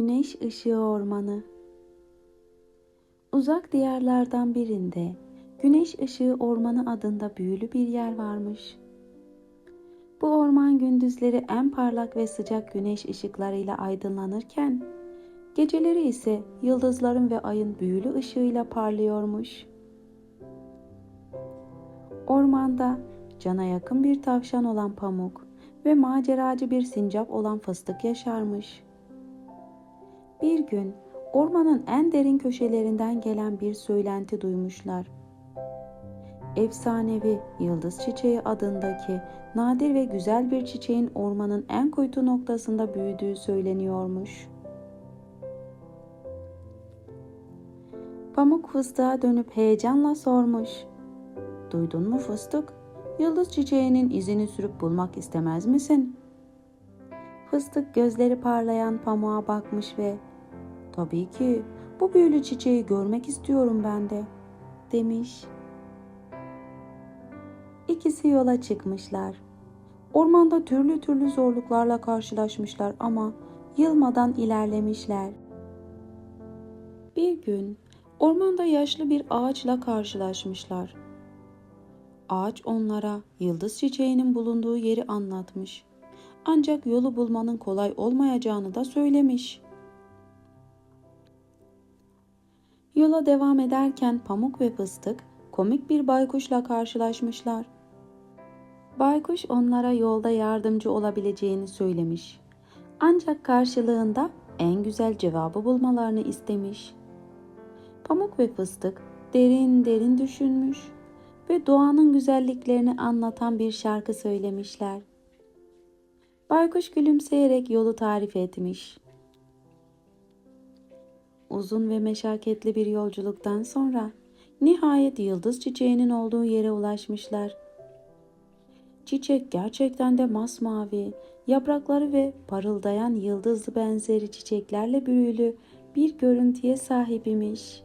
Güneş ışığı ormanı. Uzak diyarlardan birinde Güneş ışığı ormanı adında büyülü bir yer varmış. Bu orman gündüzleri en parlak ve sıcak güneş ışıklarıyla aydınlanırken, geceleri ise yıldızların ve ayın büyülü ışığıyla parlıyormuş. Ormanda cana yakın bir tavşan olan Pamuk ve maceracı bir sincap olan Fıstık yaşarmış. Bir gün ormanın en derin köşelerinden gelen bir söylenti duymuşlar. Efsanevi yıldız çiçeği adındaki nadir ve güzel bir çiçeğin ormanın en kuytu noktasında büyüdüğü söyleniyormuş. Pamuk fıstığa dönüp heyecanla sormuş. Duydun mu fıstık? Yıldız çiçeğinin izini sürüp bulmak istemez misin? Fıstık gözleri parlayan pamuğa bakmış ve Tabii ki bu büyülü çiçeği görmek istiyorum ben de demiş. İkisi yola çıkmışlar. Ormanda türlü türlü zorluklarla karşılaşmışlar ama yılmadan ilerlemişler. Bir gün ormanda yaşlı bir ağaçla karşılaşmışlar. Ağaç onlara yıldız çiçeğinin bulunduğu yeri anlatmış. Ancak yolu bulmanın kolay olmayacağını da söylemiş. Yola devam ederken Pamuk ve Fıstık komik bir baykuşla karşılaşmışlar. Baykuş onlara yolda yardımcı olabileceğini söylemiş. Ancak karşılığında en güzel cevabı bulmalarını istemiş. Pamuk ve Fıstık derin derin düşünmüş ve doğanın güzelliklerini anlatan bir şarkı söylemişler. Baykuş gülümseyerek yolu tarif etmiş. Uzun ve meşakkatli bir yolculuktan sonra nihayet yıldız çiçeğinin olduğu yere ulaşmışlar. Çiçek gerçekten de masmavi, yaprakları ve parıldayan yıldızlı benzeri çiçeklerle büyülü bir görüntüye sahip imiş.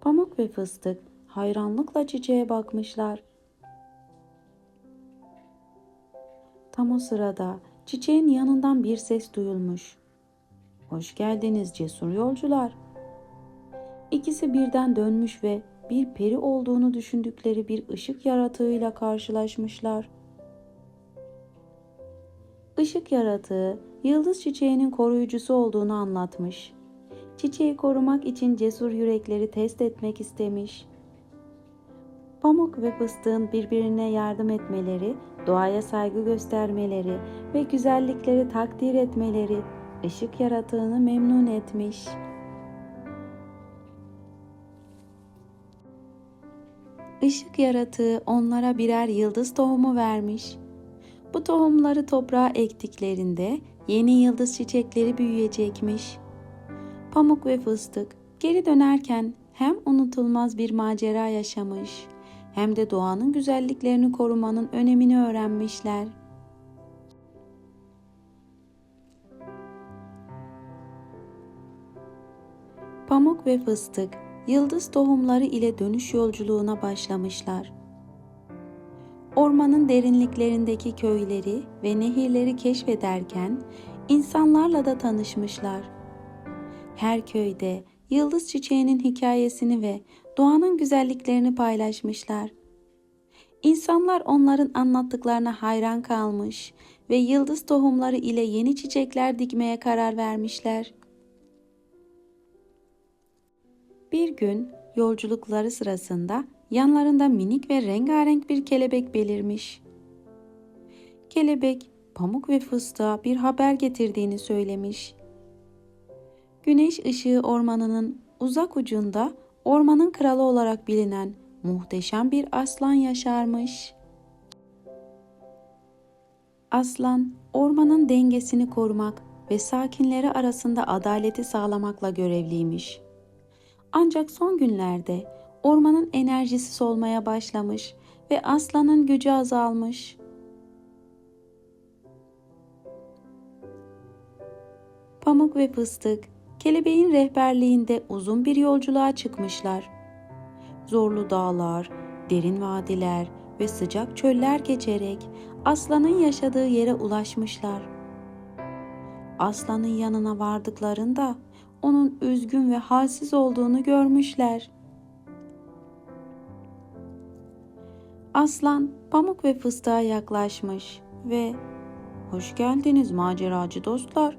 Pamuk ve fıstık hayranlıkla çiçeğe bakmışlar. Tam o sırada çiçeğin yanından bir ses duyulmuş. Hoş geldiniz cesur yolcular. İkisi birden dönmüş ve bir peri olduğunu düşündükleri bir ışık yaratığıyla karşılaşmışlar. Işık yaratığı yıldız çiçeğinin koruyucusu olduğunu anlatmış. Çiçeği korumak için cesur yürekleri test etmek istemiş. Pamuk ve fıstığın birbirine yardım etmeleri, doğaya saygı göstermeleri ve güzellikleri takdir etmeleri ışık yaratığını memnun etmiş. Işık yaratığı onlara birer yıldız tohumu vermiş. Bu tohumları toprağa ektiklerinde yeni yıldız çiçekleri büyüyecekmiş. Pamuk ve fıstık geri dönerken hem unutulmaz bir macera yaşamış hem de doğanın güzelliklerini korumanın önemini öğrenmişler. Pamuk ve fıstık yıldız tohumları ile dönüş yolculuğuna başlamışlar. Ormanın derinliklerindeki köyleri ve nehirleri keşfederken insanlarla da tanışmışlar. Her köyde yıldız çiçeğinin hikayesini ve doğanın güzelliklerini paylaşmışlar. İnsanlar onların anlattıklarına hayran kalmış ve yıldız tohumları ile yeni çiçekler dikmeye karar vermişler. Bir gün yolculukları sırasında yanlarında minik ve rengarenk bir kelebek belirmiş. Kelebek pamuk ve fıstığa bir haber getirdiğini söylemiş. Güneş ışığı ormanının uzak ucunda ormanın kralı olarak bilinen muhteşem bir aslan yaşarmış. Aslan ormanın dengesini korumak ve sakinleri arasında adaleti sağlamakla görevliymiş. Ancak son günlerde ormanın enerjisi solmaya başlamış ve aslanın gücü azalmış. Pamuk ve Fıstık kelebeğin rehberliğinde uzun bir yolculuğa çıkmışlar. Zorlu dağlar, derin vadiler ve sıcak çöller geçerek aslanın yaşadığı yere ulaşmışlar. aslanın yanına vardıklarında onun üzgün ve halsiz olduğunu görmüşler. Aslan pamuk ve fıstığa yaklaşmış ve "Hoş geldiniz maceracı dostlar.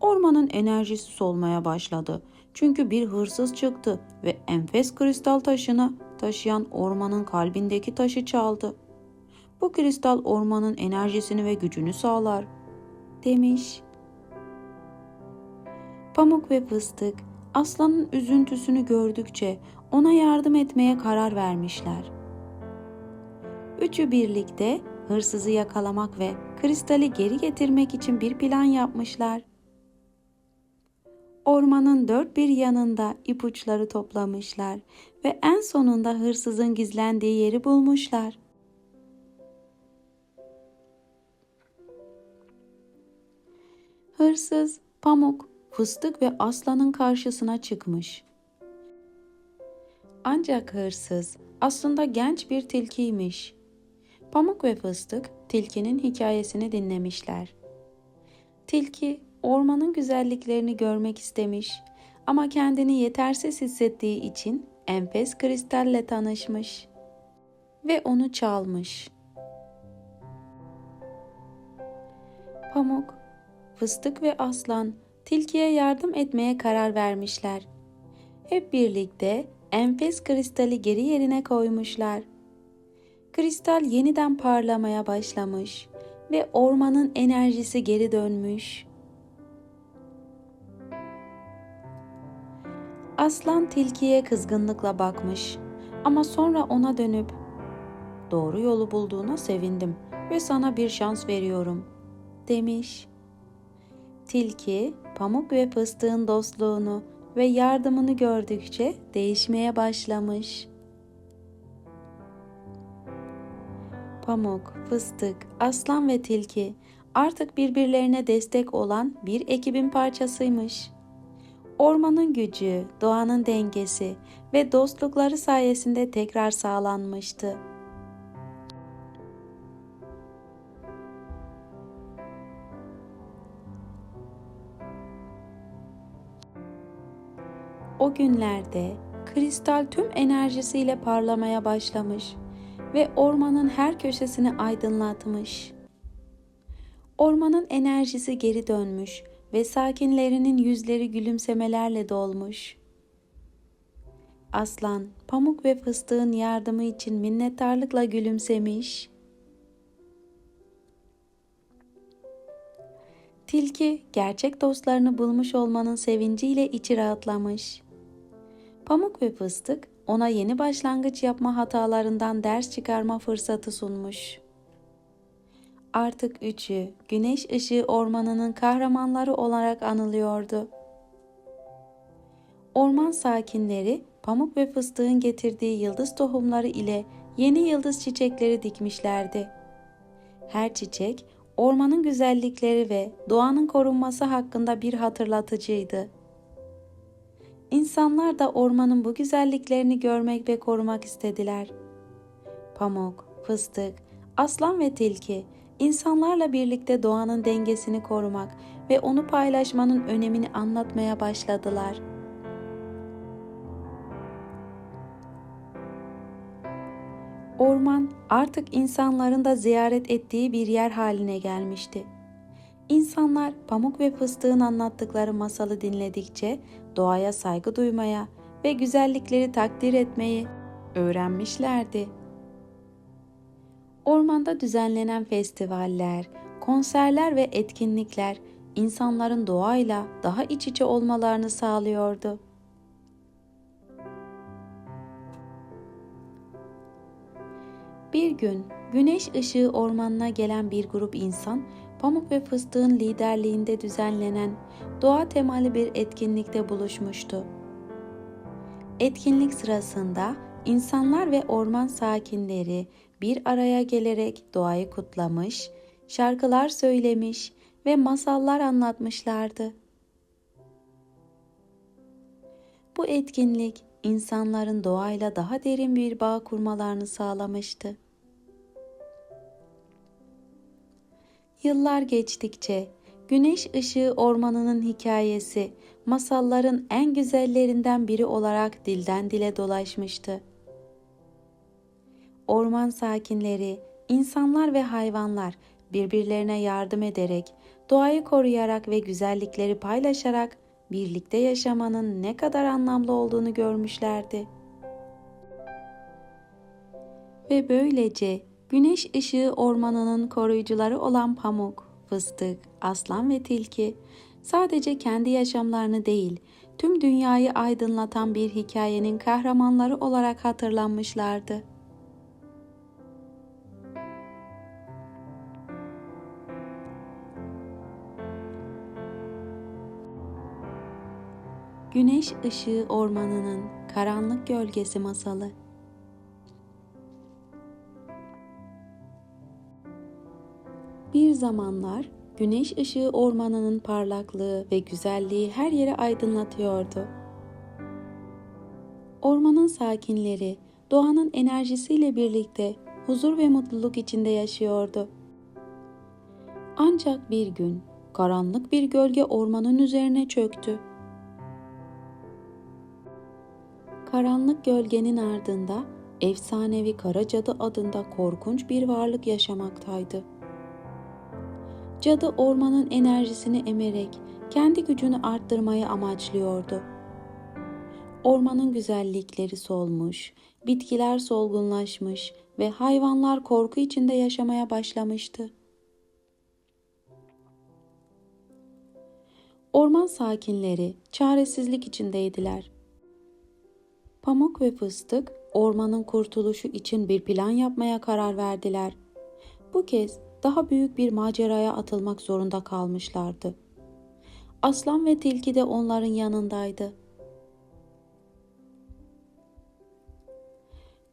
Ormanın enerjisi solmaya başladı. Çünkü bir hırsız çıktı ve enfes kristal taşını taşıyan ormanın kalbindeki taşı çaldı. Bu kristal ormanın enerjisini ve gücünü sağlar." demiş. Pamuk ve Fıstık aslanın üzüntüsünü gördükçe ona yardım etmeye karar vermişler. Üçü birlikte hırsızı yakalamak ve kristali geri getirmek için bir plan yapmışlar. Ormanın dört bir yanında ipuçları toplamışlar ve en sonunda hırsızın gizlendiği yeri bulmuşlar. Hırsız, pamuk, fıstık ve aslanın karşısına çıkmış. Ancak hırsız aslında genç bir tilkiymiş. Pamuk ve fıstık tilkinin hikayesini dinlemişler. Tilki ormanın güzelliklerini görmek istemiş ama kendini yetersiz hissettiği için enfes kristalle tanışmış ve onu çalmış. Pamuk, fıstık ve aslan tilkiye yardım etmeye karar vermişler. Hep birlikte enfes kristali geri yerine koymuşlar. Kristal yeniden parlamaya başlamış ve ormanın enerjisi geri dönmüş. Aslan tilkiye kızgınlıkla bakmış ama sonra ona dönüp "Doğru yolu bulduğuna sevindim ve sana bir şans veriyorum." demiş. Tilki, pamuk ve fıstığın dostluğunu ve yardımını gördükçe değişmeye başlamış. Pamuk, fıstık, aslan ve tilki artık birbirlerine destek olan bir ekibin parçasıymış. Ormanın gücü, doğanın dengesi ve dostlukları sayesinde tekrar sağlanmıştı. Günlerde kristal tüm enerjisiyle parlamaya başlamış ve ormanın her köşesini aydınlatmış. Ormanın enerjisi geri dönmüş ve sakinlerinin yüzleri gülümsemelerle dolmuş. Aslan, pamuk ve fıstığın yardımı için minnettarlıkla gülümsemiş. Tilki gerçek dostlarını bulmuş olmanın sevinciyle içi rahatlamış. Pamuk ve Fıstık ona yeni başlangıç yapma hatalarından ders çıkarma fırsatı sunmuş. Artık üçü güneş ışığı ormanının kahramanları olarak anılıyordu. Orman sakinleri pamuk ve fıstığın getirdiği yıldız tohumları ile yeni yıldız çiçekleri dikmişlerdi. Her çiçek ormanın güzellikleri ve doğanın korunması hakkında bir hatırlatıcıydı. İnsanlar da ormanın bu güzelliklerini görmek ve korumak istediler. Pamuk, fıstık, aslan ve tilki insanlarla birlikte doğanın dengesini korumak ve onu paylaşmanın önemini anlatmaya başladılar. Orman artık insanların da ziyaret ettiği bir yer haline gelmişti. İnsanlar pamuk ve fıstığın anlattıkları masalı dinledikçe doğaya saygı duymaya ve güzellikleri takdir etmeyi öğrenmişlerdi. Ormanda düzenlenen festivaller, konserler ve etkinlikler insanların doğayla daha iç içe olmalarını sağlıyordu. Bir gün güneş ışığı ormanına gelen bir grup insan Pamuk ve Fıstık'ın liderliğinde düzenlenen doğa temalı bir etkinlikte buluşmuştu. Etkinlik sırasında insanlar ve orman sakinleri bir araya gelerek doğayı kutlamış, şarkılar söylemiş ve masallar anlatmışlardı. Bu etkinlik insanların doğayla daha derin bir bağ kurmalarını sağlamıştı. Yıllar geçtikçe Güneş ışığı ormanının hikayesi masalların en güzellerinden biri olarak dilden dile dolaşmıştı. Orman sakinleri, insanlar ve hayvanlar birbirlerine yardım ederek, doğayı koruyarak ve güzellikleri paylaşarak birlikte yaşamanın ne kadar anlamlı olduğunu görmüşlerdi. Ve böylece güneş ışığı ormanının koruyucuları olan pamuk, fıstık, aslan ve tilki sadece kendi yaşamlarını değil, tüm dünyayı aydınlatan bir hikayenin kahramanları olarak hatırlanmışlardı. Güneş ışığı ormanının karanlık gölgesi masalı. Bir zamanlar güneş ışığı ormanının parlaklığı ve güzelliği her yeri aydınlatıyordu. Ormanın sakinleri doğanın enerjisiyle birlikte huzur ve mutluluk içinde yaşıyordu. Ancak bir gün karanlık bir gölge ormanın üzerine çöktü. Karanlık gölgenin ardında efsanevi Kara Cadı adında korkunç bir varlık yaşamaktaydı. Cadı ormanın enerjisini emerek kendi gücünü arttırmayı amaçlıyordu. Ormanın güzellikleri solmuş, bitkiler solgunlaşmış ve hayvanlar korku içinde yaşamaya başlamıştı. Orman sakinleri çaresizlik içindeydiler. Pamuk ve Fıstık ormanın kurtuluşu için bir plan yapmaya karar verdiler. Bu kez daha büyük bir maceraya atılmak zorunda kalmışlardı. Aslan ve tilki de onların yanındaydı.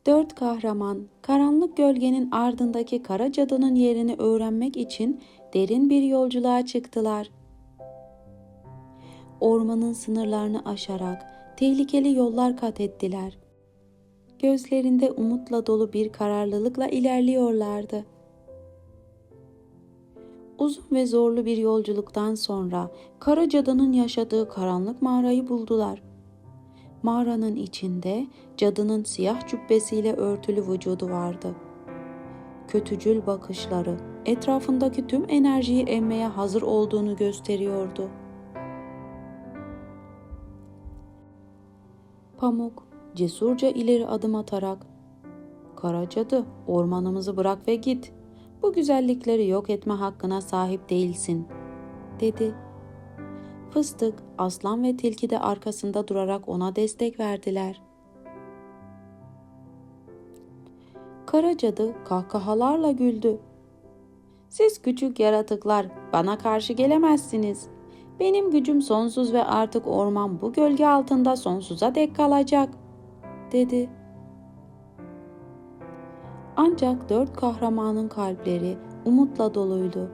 Dört kahraman karanlık gölgenin ardındaki kara cadının yerini öğrenmek için derin bir yolculuğa çıktılar. Ormanın sınırlarını aşarak tehlikeli yollar kat ettiler. Gözlerinde umutla dolu bir kararlılıkla ilerliyorlardı. Uzun ve zorlu bir yolculuktan sonra kara cadının yaşadığı karanlık mağarayı buldular. Mağaranın içinde cadının siyah cübbesiyle örtülü vücudu vardı. Kötücül bakışları etrafındaki tüm enerjiyi emmeye hazır olduğunu gösteriyordu. Pamuk cesurca ileri adım atarak "Kara cadı, ormanımızı bırak ve git. Bu güzellikleri yok etme hakkına sahip değilsin." dedi. Fıstık, aslan ve tilki de arkasında durarak ona destek verdiler. Kara cadı kahkahalarla güldü. Siz küçük yaratıklar bana karşı gelemezsiniz. Benim gücüm sonsuz ve artık orman bu gölge altında sonsuza dek kalacak, dedi. Ancak dört kahramanın kalpleri umutla doluydu.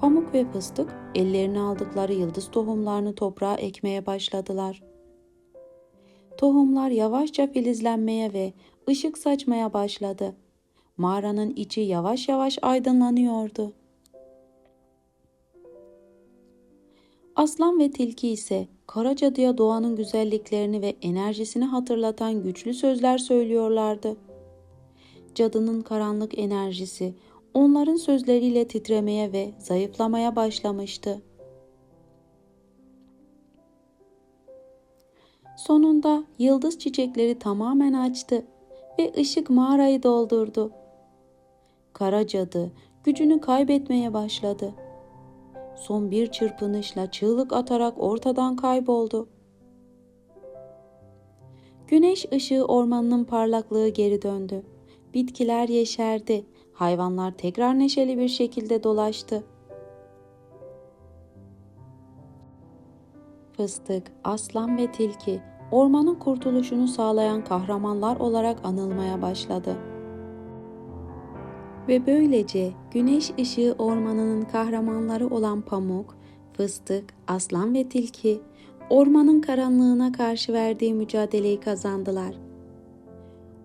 Pamuk ve fıstık ellerine aldıkları yıldız tohumlarını toprağa ekmeye başladılar. Tohumlar yavaşça filizlenmeye ve ışık saçmaya başladı. Mağaranın içi yavaş yavaş aydınlanıyordu. Aslan ve tilki ise kara cadıya doğanın güzelliklerini ve enerjisini hatırlatan güçlü sözler söylüyorlardı. Cadının karanlık enerjisi onların sözleriyle titremeye ve zayıflamaya başlamıştı. Sonunda yıldız çiçekleri tamamen açtı ve ışık mağarayı doldurdu. Kara cadı gücünü kaybetmeye başladı son bir çırpınışla çığlık atarak ortadan kayboldu. Güneş ışığı ormanının parlaklığı geri döndü. Bitkiler yeşerdi. Hayvanlar tekrar neşeli bir şekilde dolaştı. Fıstık, aslan ve tilki ormanın kurtuluşunu sağlayan kahramanlar olarak anılmaya başladı.'' Ve böylece güneş ışığı ormanının kahramanları olan pamuk, fıstık, aslan ve tilki ormanın karanlığına karşı verdiği mücadeleyi kazandılar.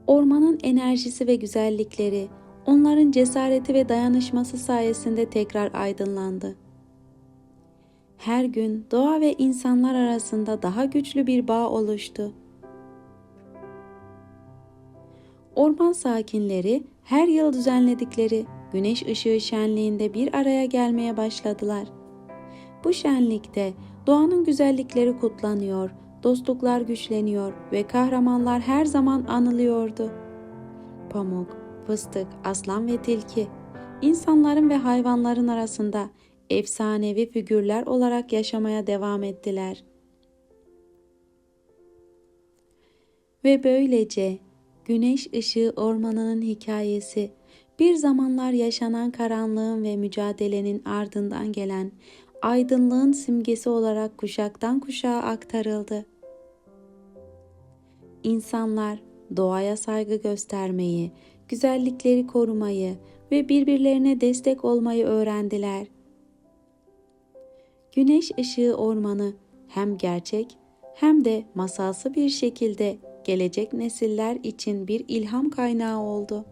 Ormanın enerjisi ve güzellikleri onların cesareti ve dayanışması sayesinde tekrar aydınlandı. Her gün doğa ve insanlar arasında daha güçlü bir bağ oluştu. Orman sakinleri her yıl düzenledikleri güneş ışığı şenliğinde bir araya gelmeye başladılar. Bu şenlikte doğanın güzellikleri kutlanıyor, dostluklar güçleniyor ve kahramanlar her zaman anılıyordu. Pamuk, fıstık, aslan ve tilki insanların ve hayvanların arasında efsanevi figürler olarak yaşamaya devam ettiler. Ve böylece güneş ışığı ormanının hikayesi bir zamanlar yaşanan karanlığın ve mücadelenin ardından gelen aydınlığın simgesi olarak kuşaktan kuşağa aktarıldı. İnsanlar doğaya saygı göstermeyi, güzellikleri korumayı ve birbirlerine destek olmayı öğrendiler. Güneş ışığı ormanı hem gerçek hem de masalsı bir şekilde gelecek nesiller için bir ilham kaynağı oldu.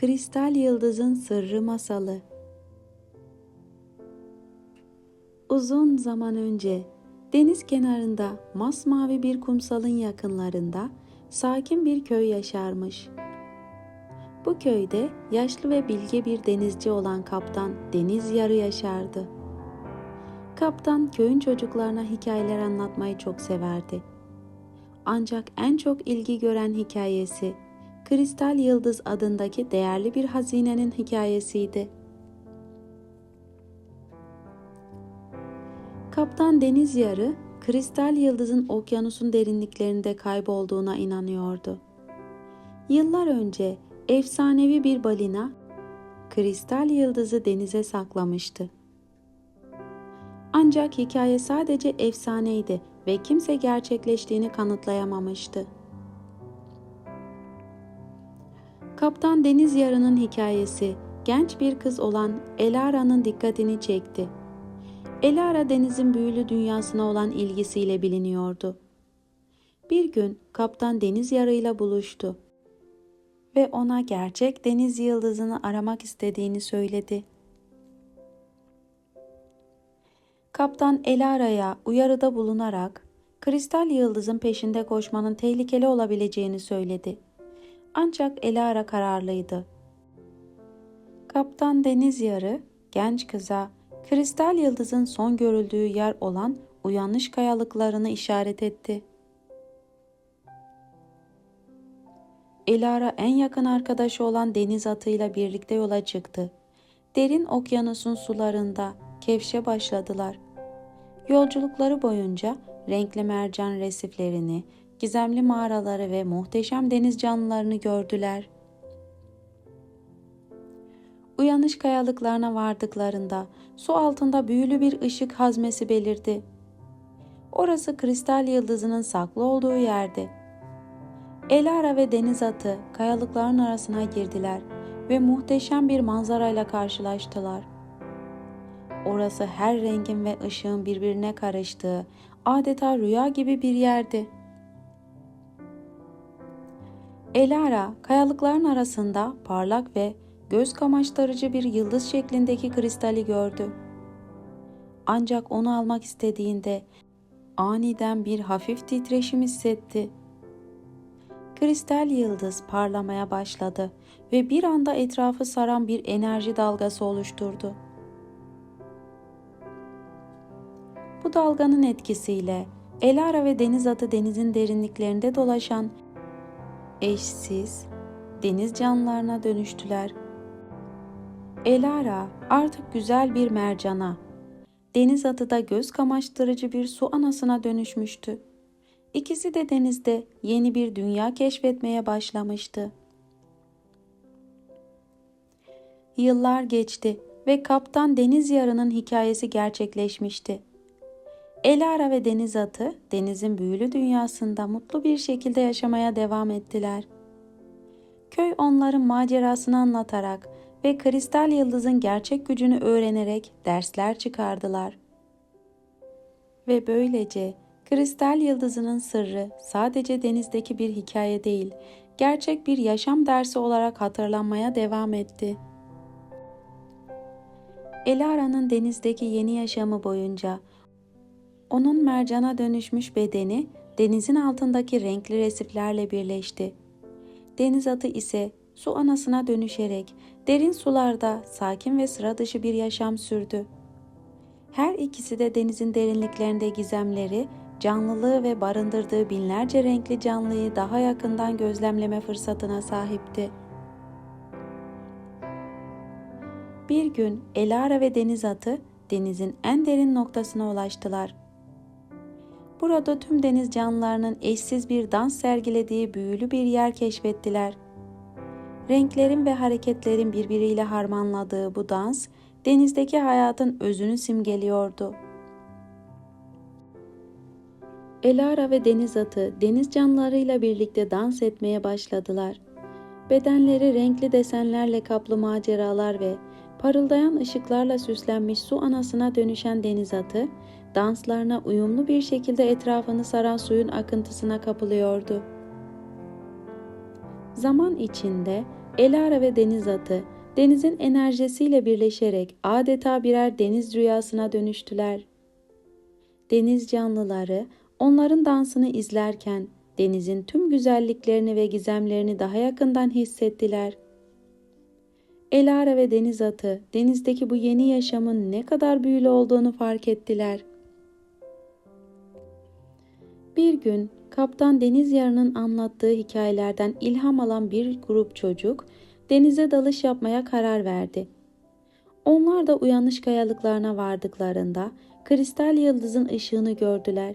Kristal Yıldızın Sırrı Masalı Uzun zaman önce deniz kenarında masmavi bir kumsalın yakınlarında sakin bir köy yaşarmış. Bu köyde yaşlı ve bilge bir denizci olan kaptan Deniz Yarı yaşardı. Kaptan köyün çocuklarına hikayeler anlatmayı çok severdi. Ancak en çok ilgi gören hikayesi Kristal Yıldız adındaki değerli bir hazinenin hikayesiydi. Kaptan Deniz Yarı, Kristal Yıldız'ın okyanusun derinliklerinde kaybolduğuna inanıyordu. Yıllar önce efsanevi bir balina kristal yıldızı denize saklamıştı. Ancak hikaye sadece efsaneydi ve kimse gerçekleştiğini kanıtlayamamıştı. Kaptan Deniz Yarı'nın hikayesi genç bir kız olan Elara'nın dikkatini çekti. Elara denizin büyülü dünyasına olan ilgisiyle biliniyordu. Bir gün Kaptan Deniz Yarı'yla buluştu ve ona gerçek deniz yıldızını aramak istediğini söyledi. Kaptan Elara'ya uyarıda bulunarak kristal yıldızın peşinde koşmanın tehlikeli olabileceğini söyledi. Ancak Elara kararlıydı. Kaptan Deniz Yarı genç kıza kristal yıldızın son görüldüğü yer olan uyanış kayalıklarını işaret etti. Elara en yakın arkadaşı olan deniz atıyla birlikte yola çıktı. Derin okyanusun sularında kevşe başladılar. Yolculukları boyunca renkli mercan resiflerini, gizemli mağaraları ve muhteşem deniz canlılarını gördüler. Uyanış kayalıklarına vardıklarında su altında büyülü bir ışık hazmesi belirdi. Orası kristal yıldızının saklı olduğu yerdi. Elara ve deniz atı kayalıkların arasına girdiler ve muhteşem bir manzarayla karşılaştılar. Orası her rengin ve ışığın birbirine karıştığı adeta rüya gibi bir yerdi. Elara kayalıkların arasında parlak ve göz kamaştırıcı bir yıldız şeklindeki kristali gördü. Ancak onu almak istediğinde aniden bir hafif titreşim hissetti kristal yıldız parlamaya başladı ve bir anda etrafı saran bir enerji dalgası oluşturdu. Bu dalganın etkisiyle Elara ve deniz atı denizin derinliklerinde dolaşan eşsiz deniz canlılarına dönüştüler. Elara artık güzel bir mercana, deniz atı da göz kamaştırıcı bir su anasına dönüşmüştü. İkisi de denizde yeni bir dünya keşfetmeye başlamıştı. Yıllar geçti ve Kaptan Deniz Yarı'nın hikayesi gerçekleşmişti. Elara ve deniz atı denizin büyülü dünyasında mutlu bir şekilde yaşamaya devam ettiler. Köy onların macerasını anlatarak ve kristal yıldızın gerçek gücünü öğrenerek dersler çıkardılar. Ve böylece Kristal yıldızının sırrı sadece denizdeki bir hikaye değil, gerçek bir yaşam dersi olarak hatırlanmaya devam etti. Elara'nın denizdeki yeni yaşamı boyunca onun mercana dönüşmüş bedeni denizin altındaki renkli resiflerle birleşti. Deniz atı ise su anasına dönüşerek derin sularda sakin ve sıra dışı bir yaşam sürdü. Her ikisi de denizin derinliklerinde gizemleri, canlılığı ve barındırdığı binlerce renkli canlıyı daha yakından gözlemleme fırsatına sahipti. Bir gün Elara ve deniz atı denizin en derin noktasına ulaştılar. Burada tüm deniz canlılarının eşsiz bir dans sergilediği büyülü bir yer keşfettiler. Renklerin ve hareketlerin birbiriyle harmanladığı bu dans, denizdeki hayatın özünü simgeliyordu. Elara ve deniz atı deniz canlılarıyla birlikte dans etmeye başladılar. Bedenleri renkli desenlerle kaplı maceralar ve parıldayan ışıklarla süslenmiş su anasına dönüşen deniz atı, danslarına uyumlu bir şekilde etrafını saran suyun akıntısına kapılıyordu. Zaman içinde Elara ve deniz atı denizin enerjisiyle birleşerek adeta birer deniz rüyasına dönüştüler. Deniz canlıları onların dansını izlerken denizin tüm güzelliklerini ve gizemlerini daha yakından hissettiler. Elara ve deniz atı denizdeki bu yeni yaşamın ne kadar büyülü olduğunu fark ettiler. Bir gün Kaptan Deniz Yarı'nın anlattığı hikayelerden ilham alan bir grup çocuk denize dalış yapmaya karar verdi. Onlar da uyanış kayalıklarına vardıklarında kristal yıldızın ışığını gördüler.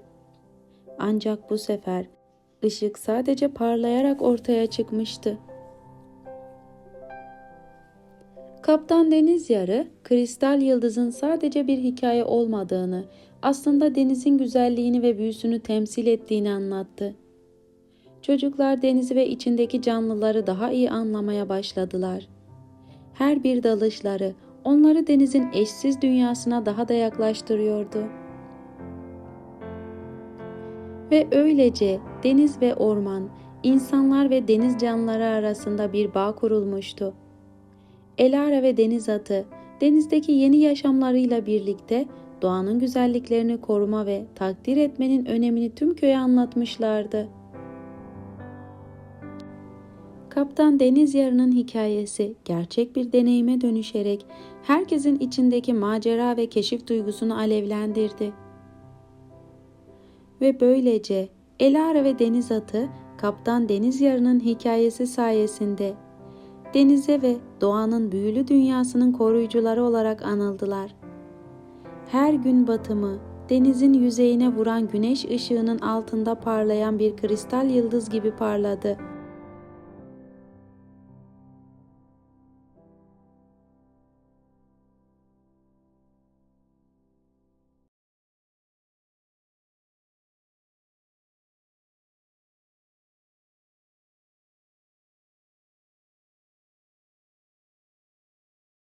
Ancak bu sefer ışık sadece parlayarak ortaya çıkmıştı. Kaptan Deniz Yarı, kristal yıldızın sadece bir hikaye olmadığını, aslında denizin güzelliğini ve büyüsünü temsil ettiğini anlattı. Çocuklar denizi ve içindeki canlıları daha iyi anlamaya başladılar. Her bir dalışları onları denizin eşsiz dünyasına daha da yaklaştırıyordu. Ve öylece deniz ve orman, insanlar ve deniz canlıları arasında bir bağ kurulmuştu. Elara ve deniz atı, denizdeki yeni yaşamlarıyla birlikte doğanın güzelliklerini koruma ve takdir etmenin önemini tüm köye anlatmışlardı. Kaptan Deniz Yarı'nın hikayesi gerçek bir deneyime dönüşerek herkesin içindeki macera ve keşif duygusunu alevlendirdi. Ve böylece Elara ve Deniz Atı Kaptan Deniz Yarı'nın hikayesi sayesinde denize ve doğanın büyülü dünyasının koruyucuları olarak anıldılar. Her gün batımı denizin yüzeyine vuran güneş ışığının altında parlayan bir kristal yıldız gibi parladı.''